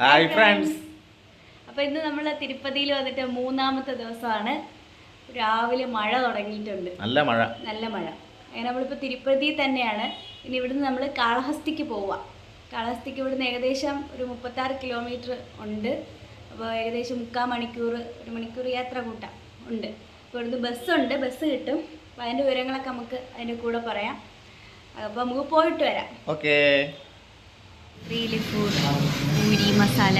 Hi friends അപ്പോൾ ഇന്ന് നമ്മൾ തിരുപ്പതിയിൽ വന്നിട്ട് മൂന്നാമത്തെ ദിവസമാണ്. രാവിലെ മഴ തുടങ്ങിയിട്ടുണ്ട്. നല്ല മഴ. നല്ല മഴ. അങ്ങനെ നമ്മളിപ്പോൾ തിരുപ്പതി തന്നെയാണ്. ഇനി ഇവിടുന്ന് നമ്മൾ കാളഹസ്തിക്ക് പോവാം. കാളഹസ്തിക്ക് ഇവിടുന്ന് ഏകദേശം ഒരു മുപ്പത്താറ് കിലോമീറ്റർ ഉണ്ട്. അപ്പോൾ ഏകദേശം മുക്കാൽ മണിക്കൂർ ഒരു മണിക്കൂർ യാത്ര കൂട്ടാം ഉണ്ട്. അപ്പോൾ ഇവിടുന്ന് ബസ്സുണ്ട്. ബസ് കിട്ടും. അപ്പോൾ അതിന്റെ വിവരങ്ങളൊക്കെ നമുക്ക് അതിന്റെ കൂടെ പറയാം. അപ്പോൾ നമുക്ക് പോയിട്ട് വരാം. Okay really food puri masala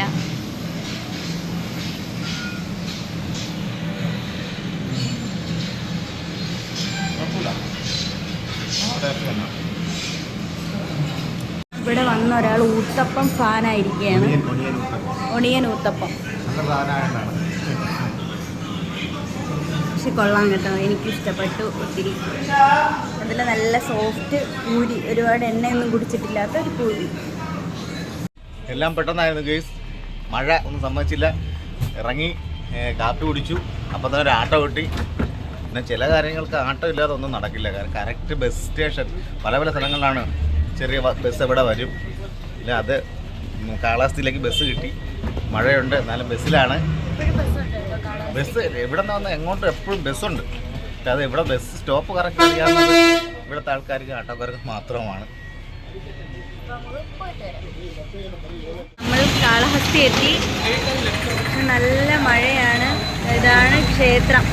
ഇവിടെ വന്ന ഒരാൾ ഊത്തപ്പം ഫാനായിരിക്കുകയാണ്. ഒണിയൻ ഊത്തപ്പം. പക്ഷെ കൊള്ളാം കേട്ടോ. എനിക്ക് ഇഷ്ടപ്പെട്ടു ഒത്തിരി. അതിൽ നല്ല സോഫ്റ്റ് പൂരി. ഒരുപാട് എണ്ണയൊന്നും കുടിച്ചിട്ടില്ലാത്ത ഒരു പൂരി. എല്ലാം പെട്ടെന്നായിരുന്നു ഗേസ് മഴ ഒന്നും സമ്മതിച്ചില്ല. ഇറങ്ങി കാപ്പി കുടിച്ചു. അപ്പം തന്നെ ഒരു ആട്ടോ കിട്ടി. പിന്നെ ചില കാര്യങ്ങൾക്ക് ആട്ടോ ഇല്ലാതെ ഒന്നും നടക്കില്ല. കാരണം കറക്റ്റ് ബസ് സ്റ്റേഷൻ പല പല സ്ഥലങ്ങളിലാണ് ചെറിയ ബസ് എവിടെ വരും. ഇല്ല അത് കാളാസ്ഥിയിലേക്ക് ബസ് കിട്ടി. മഴയുണ്ട്. എന്നാലും ബസ്സിലാണ്. ബസ് എവിടെ നിന്ന് വന്ന് എങ്ങോട്ടും എപ്പോഴും ബസ്സുണ്ട് പക്ഷെ അത് ഇവിടെ ബസ് സ്റ്റോപ്പ് കറക്റ്റ് അറിയാവുന്നത് ഇവിടുത്തെ ആൾക്കാർക്ക് ആട്ടോക്കാർക്ക് മാത്രമാണ്. നമ്മൾ കാളഹസ്തി എത്തി. നല്ല മഴയാണ്. ഇതാണ് ക്ഷേത്രം.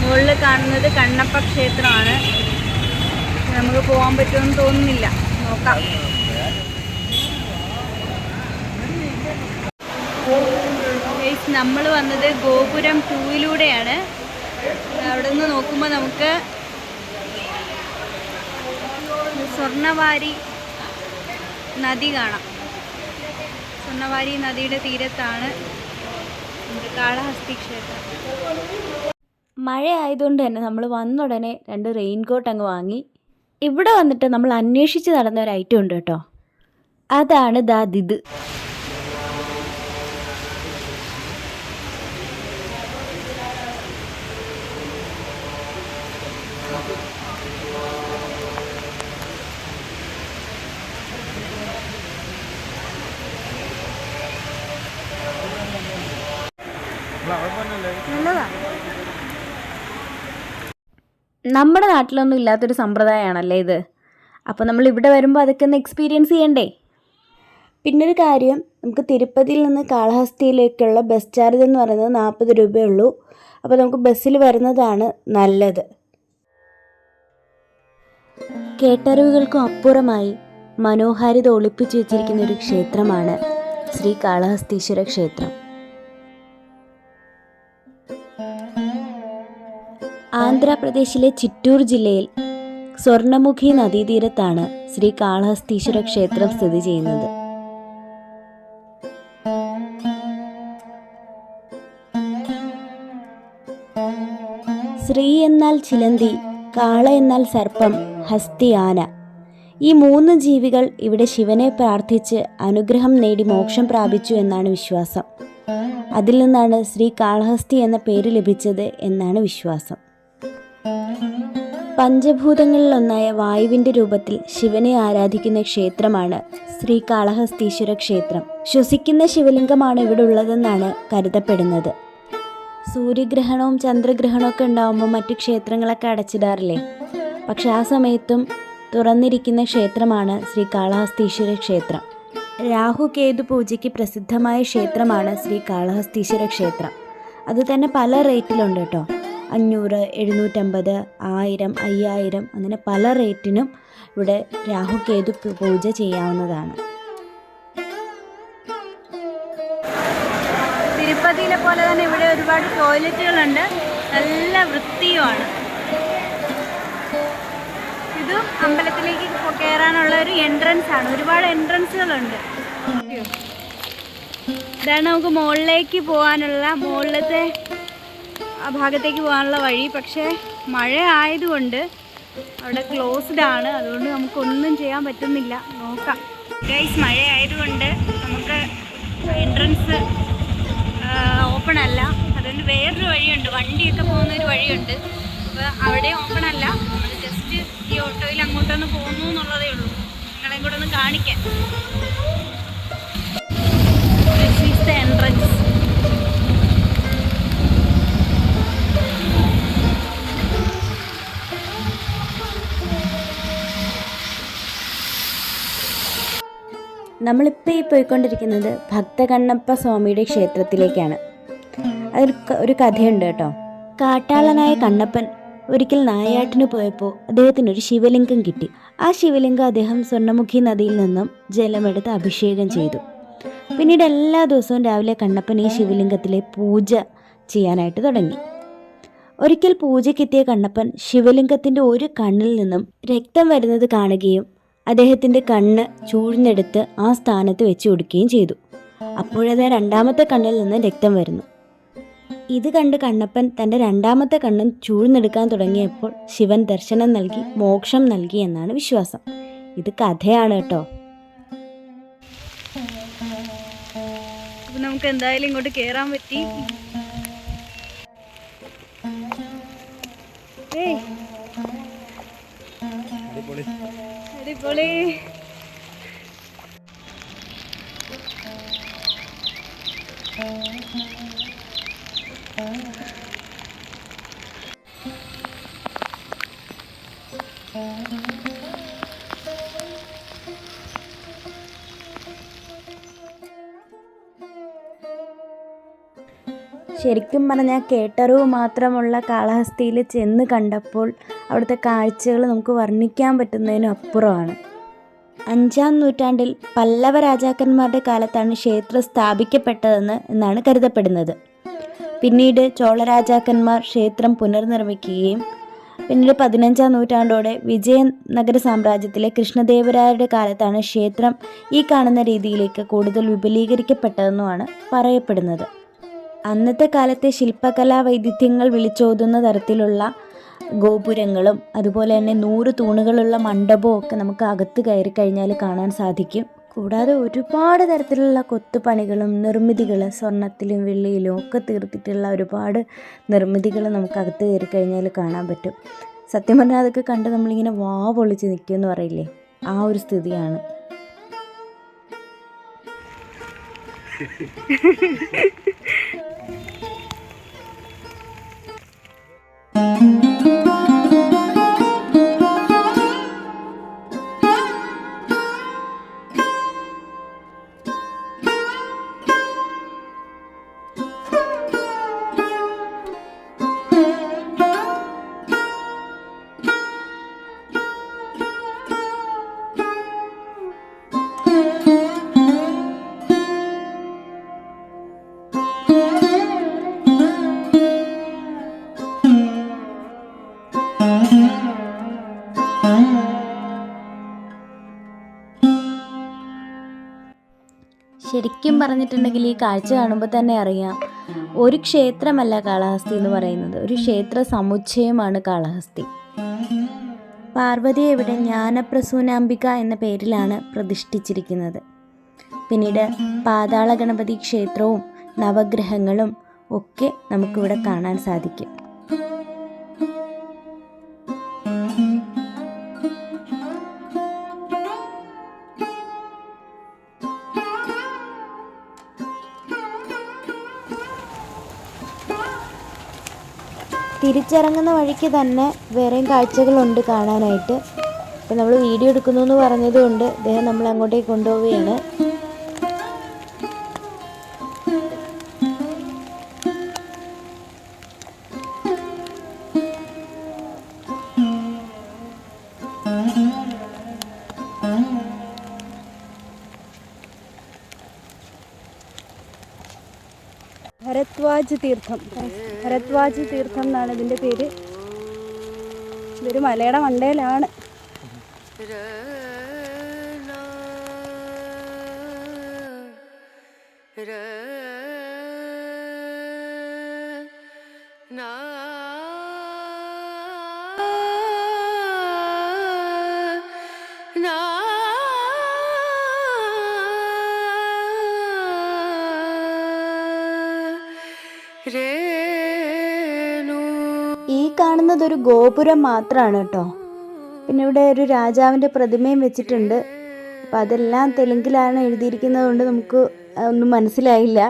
മുകളിൽ കാണുന്നത് കണ്ണപ്പ ക്ഷേത്രമാണ്. നമുക്ക് പോകാൻ പറ്റുമെന്ന് തോന്നുന്നില്ല. നോക്കാം. നമ്മൾ വന്നത് ഗോപുരം ടൂയിലൂടെയാണ് അവിടെ നിന്ന് നോക്കുമ്പോൾ നമുക്ക് സ്വർണവാരി നദി കാണാം. സ്വർണവാരി നദിയുടെ തീരത്താണ് കാളഹസ്തി ക്ഷേത്രം. മഴ ആയതുകൊണ്ട് തന്നെ നമ്മൾ വന്ന ഉടനെ രണ്ട് റെയിൻകോട്ട് അങ്ങ് വാങ്ങി. ഇവിടെ വന്നിട്ട് നമ്മൾ അന്വേഷിച്ച് നടന്ന ഒരു ഐറ്റം ഉണ്ട് കേട്ടോ. അതാണ് ദാ ഇത് നല്ലതാ നമ്മുടെ നാട്ടിലൊന്നും ഇല്ലാത്തൊരു സമ്പ്രദായമാണല്ലേ ഇത്? അപ്പോൾ നമ്മൾ ഇവിടെ വരുമ്പോൾ അതൊക്കെ ഒന്ന് എക്സ്പീരിയൻസ് ചെയ്യണ്ടേ? പിന്നൊരു കാര്യം നമുക്ക് തിരുപ്പതിയിൽ നിന്ന് കാളഹസ്തിയിലേക്കുള്ള ബസ് ചാർജ് എന്ന് പറയുന്നത് നാൽപ്പത് രൂപയേ ഉള്ളൂ അപ്പോൾ നമുക്ക് ബസ്സിൽ വരുന്നതാണ് നല്ലത്. കേട്ടറിവുകൾക്കും അപ്പുറമായി മനോഹാരിത ഒളിപ്പിച്ചു വെച്ചിരിക്കുന്ന ഒരു ക്ഷേത്രമാണ് ശ്രീ കാളഹസ്തീശ്വര ക്ഷേത്രം. ആന്ധ്രാപ്രദേശിലെ ചിറ്റൂർ ജില്ലയിൽ സ്വർണമുഖി നദീതീരത്താണ് ശ്രീ കാളഹസ്തീശ്വര ക്ഷേത്രം സ്ഥിതി ചെയ്യുന്നത്. ശ്രീ എന്നാൽ ചിലന്തി കാള എന്നാൽ സർപ്പം ഹസ്തി ആന. ഈ മൂന്ന് ജീവികൾ ഇവിടെ ശിവനെ പ്രാർത്ഥിച്ച് അനുഗ്രഹം നേടി മോക്ഷം പ്രാപിച്ചു എന്നാണ് വിശ്വാസം. അതിൽ നിന്നാണ് ശ്രീ കാളഹസ്തി എന്ന പേര് ലഭിച്ചത് എന്നാണ് വിശ്വാസം. പഞ്ചഭൂതങ്ങളിലൊന്നായ വായുവിന്റെ രൂപത്തിൽ ശിവനെ ആരാധിക്കുന്ന ക്ഷേത്രമാണ് ശ്രീ കാളഹസ്തീശ്വര ക്ഷേത്രം. ശ്വസിക്കുന്ന ശിവലിംഗമാണ് ഇവിടെ ഉള്ളതെന്നാണ് കരുതപ്പെടുന്നത്. സൂര്യഗ്രഹണവും ചന്ദ്രഗ്രഹണവും ഉണ്ടാവുമ്പോൾ മറ്റു ക്ഷേത്രങ്ങളൊക്കെ അടച്ചിടാറില്ലേ? പക്ഷെ ആ സമയത്തും തുറന്നിരിക്കുന്ന ക്ഷേത്രമാണ് ശ്രീ കാളഹസ്തീശ്വര ക്ഷേത്രം. രാഹു കേതു പൂജയ്ക്ക് പ്രസിദ്ധമായ ക്ഷേത്രമാണ് ശ്രീ കാളഹസ്തീശ്വര ക്ഷേത്രം. അത് തന്നെ പല റേറ്റിലുണ്ട് കേട്ടോ. അഞ്ഞൂറ് എഴുന്നൂറ്റമ്പത് ആയിരം അയ്യായിരം അങ്ങനെ പല റേറ്റിനും ഇവിടെ രാഹു കേതു പൂജ ചെയ്യാവുന്നതാണ്. തിരുപ്പതിയിലെ പോലെ തന്നെ ഇവിടെ ഒരുപാട് ടോയ്ലറ്റുകളുണ്ട്. നല്ല വൃത്തിയുമാണ്. ഇതും അമ്പലത്തിലേക്ക് കയറാനുള്ള ഒരു എൻട്രൻസ് ആണ്. ഒരുപാട് എൻട്രൻസുകളുണ്ട് ഇതാണ് നമുക്ക് മുകളിലേക്ക് പോകാനുള്ള മുകളിലത്തെ ആ ഭാഗത്തേക്ക് പോകാനുള്ള വഴി. പക്ഷേ മഴ ആയതുകൊണ്ട് അവിടെ ക്ലോസ്ഡ് ആണ്. അതുകൊണ്ട് നമുക്കൊന്നും ചെയ്യാൻ പറ്റുന്നില്ല. നോക്കാം. ഗൈസ് മഴ ആയതുകൊണ്ട് നമുക്ക് എൻട്രൻസ് ഓപ്പൺ അല്ല. അതുകൊണ്ട് വേറൊരു വഴിയുണ്ട്. വണ്ടിയൊക്കെ പോകുന്ന ഒരു വഴിയുണ്ട്. അപ്പോൾ അവിടെ ഓപ്പൺ അല്ല. നമ്മൾ ജസ്റ്റ് ഈ ഓട്ടോയിൽ അങ്ങോട്ടൊന്ന് പോകുന്നു എന്നുള്ളതേ ഉള്ളൂ. നിങ്ങളെയും കൂടെ ഒന്ന് കാണിക്കാൻ നമ്മളിപ്പോൾ ഈ പോയിക്കൊണ്ടിരിക്കുന്നത് ഭക്തകണ്ണപ്പ സ്വാമിയുടെ ക്ഷേത്രത്തിലേക്കാണ്. അതിൽ ഒരു കഥയുണ്ട് കേട്ടോ. കാട്ടാളനായ കണ്ണപ്പൻ ഒരിക്കൽ നായാട്ടിന് പോയപ്പോൾ അദ്ദേഹത്തിന് ഒരു ശിവലിംഗം കിട്ടി. ആ ശിവലിംഗം അദ്ദേഹം സ്വർണമുഖി നദിയിൽ നിന്നും ജലമെടുത്ത് അഭിഷേകം ചെയ്തു. പിന്നീട് എല്ലാ ദിവസവും രാവിലെ കണ്ണപ്പൻ ഈ ശിവലിംഗത്തിലെ പൂജ ചെയ്യാനായിട്ട് തുടങ്ങി. ഒരിക്കൽ പൂജയ്ക്കെത്തിയ കണ്ണപ്പൻ ശിവലിംഗത്തിന്റെ ഒരു കണ്ണിൽ നിന്നും രക്തം വരുന്നത് കാണുകയും അദ്ദേഹത്തിന്റെ കണ്ണ് ചൂഴ്ന്നെടുത്ത് ആ സ്ഥാനത്ത് വെച്ച് കൊടുക്കുകയും ചെയ്തു. അപ്പോഴത് രണ്ടാമത്തെ കണ്ണിൽ നിന്ന് രക്തം വരുന്നു. ഇത് കണ്ട് കണ്ണപ്പൻ തന്റെ രണ്ടാമത്തെ കണ്ണും ചൂഴ്ന്നെടുക്കാൻ തുടങ്ങിയപ്പോൾ ശിവൻ ദർശനം നൽകി മോക്ഷം നൽകി എന്നാണ് വിശ്വാസം. ഇത് കഥയാണ് കേട്ടോ. നമുക്ക് എന്തായാലും ഇങ്ങോട്ട് കേറാൻ പറ്റി. ഏയ്. അടിപൊളി. ശരിക്കും പറഞ്ഞാൽ കേട്ടറിവ് മാത്രമുള്ള കാളഹസ്തിയിൽ ചെന്ന് കണ്ടപ്പോൾ അവിടുത്തെ കാഴ്ചകൾ നമുക്ക് വർണിക്കാൻ പറ്റുന്നതിനും അപ്പുറമാണ്. അഞ്ചാം നൂറ്റാണ്ടിൽ പല്ലവ രാജാക്കന്മാരുടെ കാലത്താണ് ക്ഷേത്രം സ്ഥാപിക്കപ്പെട്ടതെന്ന് എന്നാണ് കരുതപ്പെടുന്നത്. പിന്നീട് ചോള രാജാക്കന്മാർ ക്ഷേത്രം പുനർനിർമ്മിക്കുകയും പിന്നീട് പതിനഞ്ചാം നൂറ്റാണ്ടോടെ വിജയനഗര സാമ്രാജ്യത്തിലെ കൃഷ്ണദേവരായരുടെ കാലത്താണ് ക്ഷേത്രം ഈ കാണുന്ന രീതിയിലേക്ക് കൂടുതൽ വിപുലീകരിക്കപ്പെട്ടതെന്നുമാണ് പറയപ്പെടുന്നത്. അന്നത്തെ കാലത്തെ ശില്പകലാ വൈവിധ്യങ്ങൾ വിളിച്ചോതുന്ന തരത്തിലുള്ള ഗോപുരങ്ങളും അതുപോലെ തന്നെ നൂറ് തൂണുകളുള്ള മണ്ഡപവും ഒക്കെ നമുക്ക് അകത്ത് കയറി കഴിഞ്ഞാൽ കാണാൻ സാധിക്കും. കൂടാതെ ഒരുപാട് തരത്തിലുള്ള കൊത്തുപണികളും നിർമ്മിതികൾ സ്വർണത്തിലും വെള്ളിയിലും ഒക്കെ തീർത്തിട്ടുള്ള ഒരുപാട് നിർമ്മിതികൾ നമുക്ക് അകത്ത് കയറി കഴിഞ്ഞാൽ കാണാൻ പറ്റും. സത്യം പറഞ്ഞാൽ അതൊക്കെ കണ്ട് നമ്മളിങ്ങനെ വാ പൊളിച്ച് നിൽക്കുമെന്ന് പറയില്ലേ? ആ ഒരു സ്ഥിതിയാണ്. ശരിക്കും പറഞ്ഞിട്ടുണ്ടെങ്കിൽ ഈ കാഴ്ച കാണുമ്പോൾ തന്നെ അറിയാം. ഒരു ക്ഷേത്രമല്ല കാളഹസ്തി എന്ന് പറയുന്നത്. ഒരു ക്ഷേത്ര സമുച്ചയമാണ് കാളഹസ്തി. പാർവതി ഇവിടെ ജ്ഞാനപ്രസൂനാംബിക എന്ന പേരിലാണ് പ്രതിഷ്ഠിച്ചിരിക്കുന്നത്. പിന്നീട് പാതാള ഗണപതി ക്ഷേത്രവും നവഗ്രഹങ്ങളും ഒക്കെ നമുക്കിവിടെ കാണാൻ സാധിക്കും. തിരിച്ചിറങ്ങുന്ന വഴിക്ക് തന്നെ വേറെയും കാഴ്ചകളുണ്ട് കാണാനായിട്ട്. അപ്പോൾ നമ്മൾ വീഡിയോ എടുക്കുന്നു എന്ന് പറഞ്ഞതുകൊണ്ട് അദ്ദേഹം നമ്മളെ അങ്ങോട്ടേക്ക് കൊണ്ടുപോവുകയാണ്. ഭരദ്വാജ് തീർത്ഥം ഭരത്വാജ് തീർത്ഥം എന്നാണ് ഇതിന്റെ പേര്. ഇതൊരു മലയുടെ മണ്ടയിലാണ് ഈ കാണുന്നത് ഒരു ഗോപുരം മാത്രമാണ് കേട്ടോ പിന്നെ ഇവിടെ ഒരു രാജാവിന്റെ പ്രതിമയും വെച്ചിട്ടുണ്ട്. അപ്പം അതെല്ലാം തെലുങ്കിലാണ് എഴുതിയിരിക്കുന്നത് കൊണ്ട് നമുക്ക് ഒന്നും മനസ്സിലായില്ല.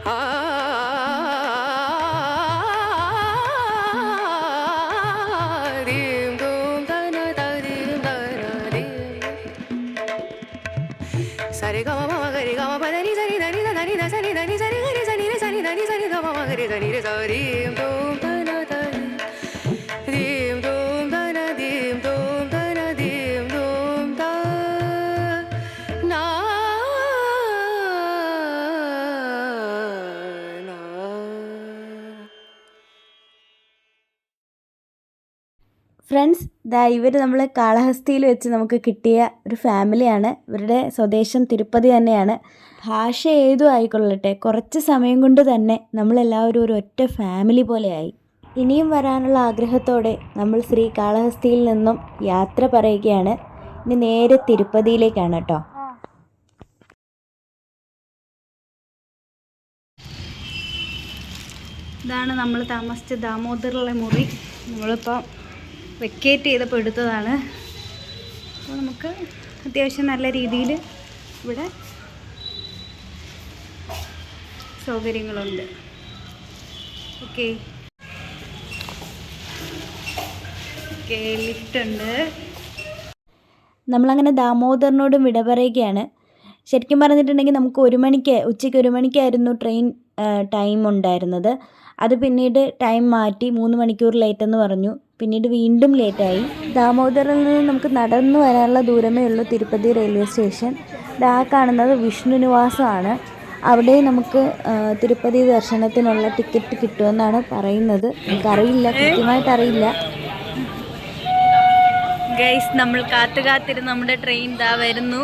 సరి గమ మమ గరి గమ పదని సరి దని దని సరి దని సరి గరి సని సరి దని సరి గమ మగరి సరి సరి ഫ്രണ്ട്സ് ദാ ഇവർ നമ്മൾ കാളഹസ്തിയിൽ വെച്ച് നമുക്ക് കിട്ടിയ ഒരു ഫാമിലിയാണ്. ഇവരുടെ സ്വദേശം തിരുപ്പതി തന്നെയാണ്. ഭാഷ ഏതും ആയിക്കൊള്ളട്ടെ. കുറച്ച് സമയം കൊണ്ട് തന്നെ നമ്മളെല്ലാവരും ഒരു ഒറ്റ ഫാമിലി പോലെയായി. ഇനിയും വരാനുള്ള ആഗ്രഹത്തോടെ നമ്മൾ ശ്രീ കാളഹസ്തിയിൽ നിന്നും യാത്ര പറയുകയാണ്. ഇനി നേരെ തിരുപ്പതിയിലേക്കാണ് കേട്ടോ. ഇതാണ് നമ്മൾ താമസിച്ച ദാമോദറിലെ മുറി. നമ്മളിപ്പോൾ വെക്കേറ്റ് ചെയ്തപ്പോൾ എടുത്തതാണ്. അപ്പോൾ നമുക്ക് അത്യാവശ്യം നല്ല രീതിയിൽ ഇവിടെ സൗകര്യങ്ങളുണ്ട്. ഓക്കെ ഓക്കെ ലിഫ്റ്റ് ഉണ്ട്. നമ്മളങ്ങനെ ദാമോദറിനോടും വിട പറയുകയാണ്. ശരിക്കും പറഞ്ഞിട്ടുണ്ടെങ്കിൽ നമുക്ക് ഒരു മണിക്ക് ഉച്ചയ്ക്ക് ഒരു മണിക്കായിരുന്നു ട്രെയിൻ ടൈം ഉണ്ടായിരുന്നത്. അത് പിന്നീട് ടൈം മാറ്റി മൂന്ന് മണിക്കൂർ ലേറ്റ് എന്ന് പറഞ്ഞു. പിന്നീട് വീണ്ടും ലേറ്റായി. ദാമോദറിൽ നിന്ന് നമുക്ക് നടന്നു വരാനുള്ള ദൂരമേ ഉള്ളൂ തിരുപ്പതി റെയിൽവേ സ്റ്റേഷൻ. ഇതാ കാണുന്നത് വിഷ്ണു നിവാസമാണ് അവിടെ നമുക്ക് തിരുപ്പതി ദർശനത്തിനുള്ള ടിക്കറ്റ് കിട്ടുമെന്നാണ് പറയുന്നത്. എനിക്കറിയില്ല കൃത്യമായിട്ട് അറിയില്ല. ഗൈസ് നമ്മൾ കാത്തു കാത്തിരുന്ന് നമ്മുടെ ട്രെയിൻ ഇതാ വരുന്നു.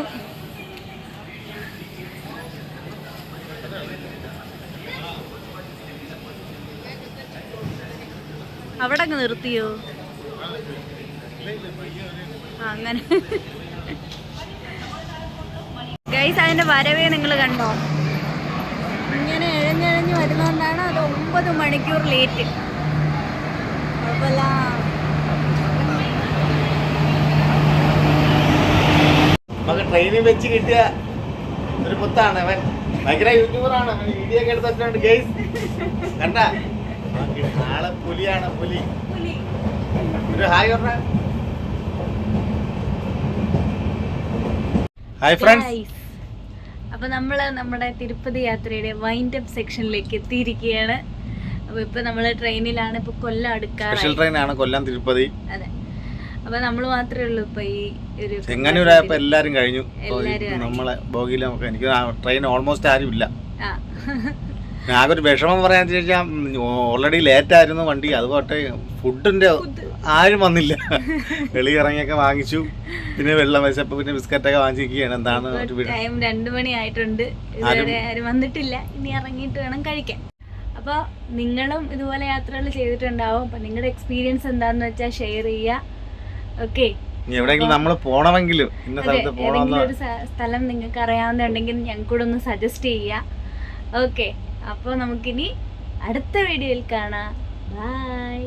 അവിടെ അങ്ങ് നിർത്തിയോ അങ്ങനെ. ഗൈസ് അതിന്റെ വരവേ നിങ്ങൾ കണ്ടോ? ഇങ്ങനെ എഴഞ്ഞെഴഞ്ഞ് വരുന്നതുകൊണ്ടാണ് അത് ഒമ്പത് മണിക്കൂർ ലേറ്റ് കുഴപ്പമില്ല. ട്രെയിനിൽ വെച്ച് കിട്ടിയ ഒരു പുത്താണ് അവൻ ഭയങ്കര യൂട്യൂബറാണ് വീഡിയോ ഒക്കെ എടുത്തിട്ടുണ്ട് ഗേസ് കണ്ട? ആളെ പുലിയാണ് പുലി. ഒരു ഹായ് പറഞ്ഞ. ഹായ് ഫ്രണ്ട്സ് അപ്പോൾ അപ്പൊ നമ്മൾ നമ്മുടെ തിരുപ്പതി യാത്രയുടെ വൈൻഡ് അപ്പ് സെക്ഷനിലേക്ക് എത്തിയിരിക്കുകയാണ്. അപ്പൊ ഇപ്പൊ നമ്മൾ ട്രെയിനിലാണ് ഇപ്പൊ കൊല്ലം സ്പെഷ്യൽ ട്രെയിനാണ് കൊല്ലം തിരുപ്പതി. അതെ. അപ്പൊ നമ്മൾ മാത്രമേ ഉള്ളൂ ഇപ്പൊ ഈ ഒരു ചെങ്ങന്നൂരായപ്പോ എല്ലാരും കഴിഞ്ഞു. നമ്മളെ ബോഗിയിലും നമുക്ക് എനിക്ക് ട്രെയിൻ ഓൾമോസ്റ്റ് ആരും ഇല്ല ആ. ഒരു വിഷമം പറയാന്ന് ചോദിച്ചാൽ ഓൾറെഡി ലേറ്റ് ആയിരുന്നു വണ്ടി. അതുപോട്ടെ ഫുഡിന്റെ ആരും വന്നില്ല. വെളി ഇറങ്ങിയൊക്കെ വാങ്ങിച്ചു. പിന്നെ വെള്ളം വിശപ്പ് പിന്നെ ബിസ്ക്കറ്റൊക്കെ വാങ്ങിച്ചിരിക്കുകയാണ്. എന്താണ് ടൈം രണ്ടു മണി ആയിട്ടുണ്ട്. ഇതുവരെ ആരും വന്നിട്ടില്ല. ഇനി ഇറങ്ങിയിട്ട് വേണം കഴിക്കാൻ. അപ്പോൾ നിങ്ങളും ഇതുപോലെ യാത്രകൾ ചെയ്തിട്ടുണ്ടാവും. അപ്പം നിങ്ങളുടെ എക്സ്പീരിയൻസ് എന്താന്ന് വെച്ചാൽ ഷെയർ ചെയ്യുക ഓക്കെ എവിടെയെങ്കിലും നമ്മൾ പോണമെങ്കിലും ഇന്ന സ്ഥലത്ത് ഒരു സ്ഥലം നിങ്ങൾക്ക് അറിയാവുന്നുണ്ടെങ്കിൽ ഞങ്ങൾക്കൂടെ ഒന്ന് സജസ്റ്റ് ചെയ്യുക ഓക്കെ അപ്പോൾ നമുക്കിനി അടുത്ത വീഡിയോയിൽ കാണാം. ബൈ